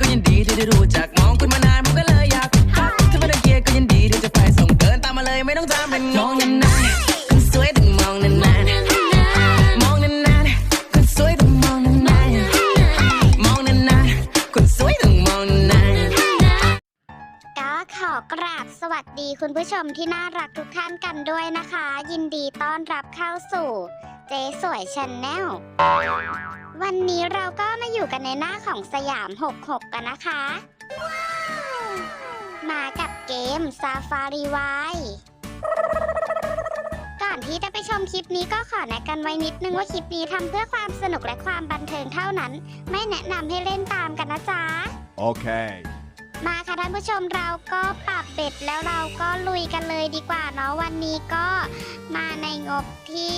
ก็ยินดีที่ได้รู้จักมองคุณมานานผมก็เลยอยากทักถ้าไม่ได้เกียร์ก็ยินดีที่จะไปส่งเดินตามมาเลยไม่ต้องตามเป็นงงนานๆคนสวยต้องมองนานๆมองนานๆคนสวยต้องมองนานๆมองนานๆคนสวยต้องมองนานๆก็ขอกราบสวัสดีคุณผู้ชมที่น่ารักทุกท่านกันด้วยนะคะ ยินดีต้อนรับเข้าสู่ เจ๊สวยชาแนล วันนี้เราก็มาอยู่กันในหน้าของสยาม 66 กันนะคะ มากับเกม Safari Y ก่อนที่จะไปชมคลิปนี้ก็ขอแนะกันไว้นิดนึงว่าคลิปนี้ทำเพื่อความสนุกและความบันเทิงเท่านั้น ไม่แนะนำให้เล่นตามกันนะจ๊ะ Okay. มาค่ะท่านผู้ชมเราก็ปรับเบ็ดแล้วเราก็ลุยกันเลยดีกว่าเนาะวันนี้ก็มาในงบ ที่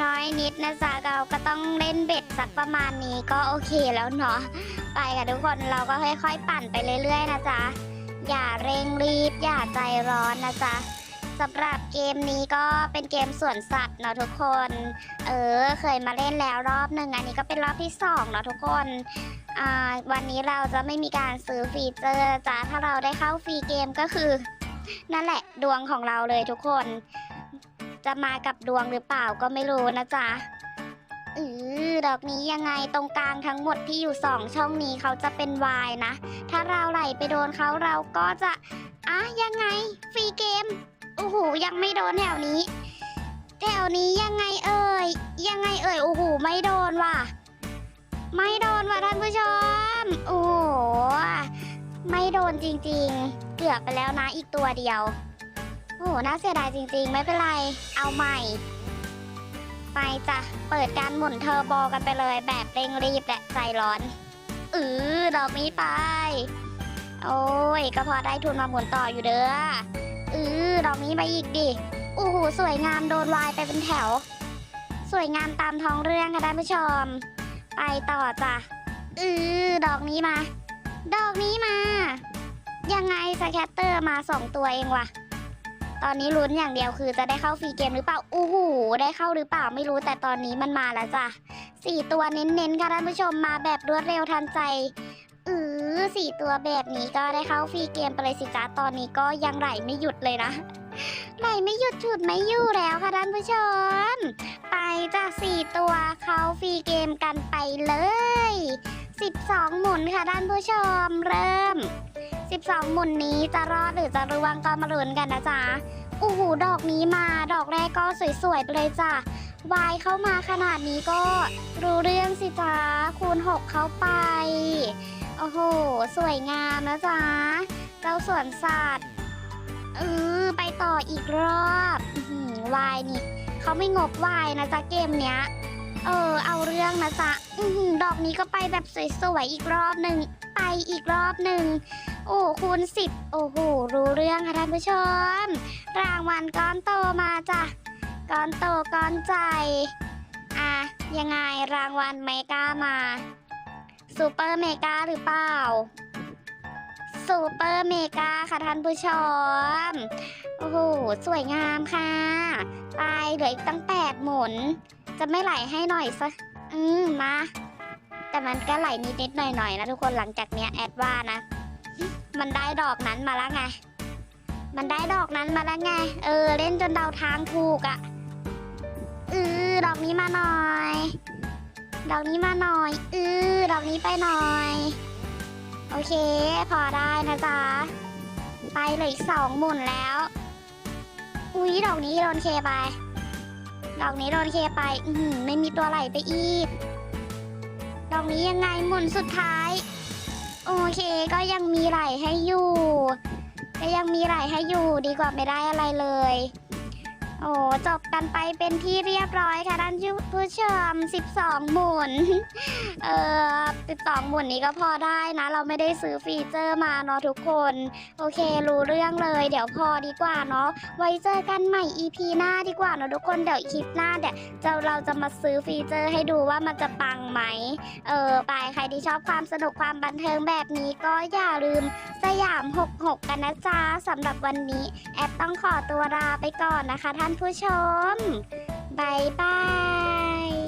น้อยนิดนะจ๊ะเราก็ต้องเล่นเบ็ดสักประมาณนี้ก็โอเคแล้วเนาะไปค่ะทุกคนเราก็ค่อย ๆ ปั่นไปเรื่อย ๆ นะจ๊ะอย่าเร่งรีบอย่าใจร้อนนะจ๊ะสำหรับเกมนี้ก็เป็นเกมสวนสัตว์เนาะทุกคน เออเคยมาเล่นแล้วรอบหนึ่งอันนี้ก็เป็นรอบที่สองเนาะทุกคนวันนี้เราจะไม่มีการซื้อฟีเจอร์จ้าถ้าเราได้เข้าฟรีเกมก็คือ นั่นแหละดวงของเราเลยทุกคน จะมากับดวงหรือเปล่าก็ไม่รู้นะจ๊ะเออดอกนี้ยังไงตรงกลางทั้งหมดที่อยู่สองช่องนี้เขาจะเป็นวายนะ ถ้าเราไหลไปโดนเขาเราก็จะอะยังไง ฟรีเกมโอ้โหยังไม่โดนแถวนี้ แถวนี้ยังไงเอ่ยยังไงเอ่ยโอ้โหไม่โดนว่ะ ไม่โดนว่ะท่านผู้ชมโอ้โหไม่โดนจริงๆ เกือบไปแล้วนะอีกตัวเดียว โอ้โหน่าเสียดายจริงๆ ไม่เป็นไร เอาใหม่ ไปจ้ะ เปิดการหมุนเทอร์โบกันไปเลยแบบเร่งรีบและใจร้อน อือดอกนี้ไป โอ้ย ก็พอได้ทุนมาหมุนต่ออยู่เด้อ อือดอกนี้ไปอีกดิโอ้โหสวยงามโดนวายไปเป็นแถว สวยงามตามท้องเรื่องค่ะท่านผู้ชม ไปต่อจ้ะ อือดอกนี้มา ดอกนี้มา ยังไงสแคตเตอร์มาสองตัวเองว่ะ ตอนนี้ลุ้นอย่างเดียวคือจะได้เข้าฟรีเกมหรือเปล่าอู้หูได้เข้าหรือเปล่าไม่รู้แต่ตอนนี้มันมาแล้วจ้ะสี่ตัวเน้นๆค่ะท่านผู้ชมมาแบบรวดเร็วทันใจอือสี่ตัวแบบนี้ก็ได้เข้าฟรีเกมไปเลยสิจ้าตอนนี้ก็ยังไหลไม่หยุดเลยนะไหลไม่หยุดฉุดไม่อยู่แล้วค่ะท่านผู้ชม ไปจ้ะสี่ตัวเข้าฟรีเกมกันไปเลย 12 หมุนค่ะท่านผู้ชมเริ่ม 12 หมุนนี้จะรอดหรือจะร่วงก็มาลุ้นกันนะจ๊ะโอ้โหดอกนี้มาดอกแรกก็สวยๆไปเลยจ้ะวายเข้ามาขนาดนี้ก็รู้เรื่องสิจ้าคูณ 6 เข้าไป โอ้โห สวยงามนะจ๊ะเจ้าสวนสัตว์เออไปต่ออีกรอบวายนี่เขาไม่งบวายนะจ๊ะเกมเนี้ย เออ เอาเรื่องนะจ๊ะอดอกนี้ก็ไปแบบสวยๆอีกรอบหนึ่ง ไปอีกรอบหนึ่ง โอ้คูณสิบโอ้โห รู้เรื่องค่ะท่านผู้ชม รางวัลก้อนโตมาจ้ะ ก้อนโตก้อนใจ อะ ยังไงรางวัลเมกามาซูเปอร์เมกาหรือเปล่าซูเปอร์เมกาค่ะท่านผู้ชม โอ้โห สวยงามค่ะ ไปเหลืออีกตั้งแปดหมุน จะไม่ไหลให้หน่อยสักอืมมา แต่มันก็ไหลนิดๆหน่อยๆนะทุกคนหลังจากเนี้ยแอดว่านะ มันได้ดอกนั้นมาแล้วไง มันได้ดอกนั้นมาแล้วไง เออ เล่นจนเดาทางถูกอะ่ะเออดอกนี้มาหน่อย ดอกนี้มาหน่อยเออดอกนี้ไปหน่อย โอเค พอได้นะจ๊ะ ไปเลยอีกสองหมุนแล้ว อุ๊ยดอกนี้โดนเคไป ดอกนี้โดนเคไป อืมไม่มีตัวไหลไปอีก ดอกนี้ยังไงหมุนสุดท้าย โอเคก็ยังมีไหลให้อยู่ ก็ยังมีไหลให้อยู่ดีกว่าไม่ได้อะไรเลย โอ้จบกันไปเป็นที่เรียบร้อยค่ะท่านผู้ชม 12 หมุน เอ่อ12 หมุนนี้ก็พอได้นะ เราไม่ได้ซื้อฟีเจอร์มาเนาะทุกคน โอเค รู้เรื่องเลย เดี๋ยวพอดีกว่าเนาะ ไว้เจอกันใหม่ EP หน้าดีกว่าเนอะทุกคน เดี๋ยวคลิปหน้าเดี๋ยวจะเราจะมาซื้อฟีเจอร์ให้ดูว่ามันจะปังไหม เออ ไปใครที่ชอบความสนุกความบันเทิงแบบนี้ก็อย่าลืมสยาม 66 กันนะจ๊ะสำหรับวันนี้ แอปต้องขอตัวลาไปก่อนนะคะท่านผู้ชมบายบาย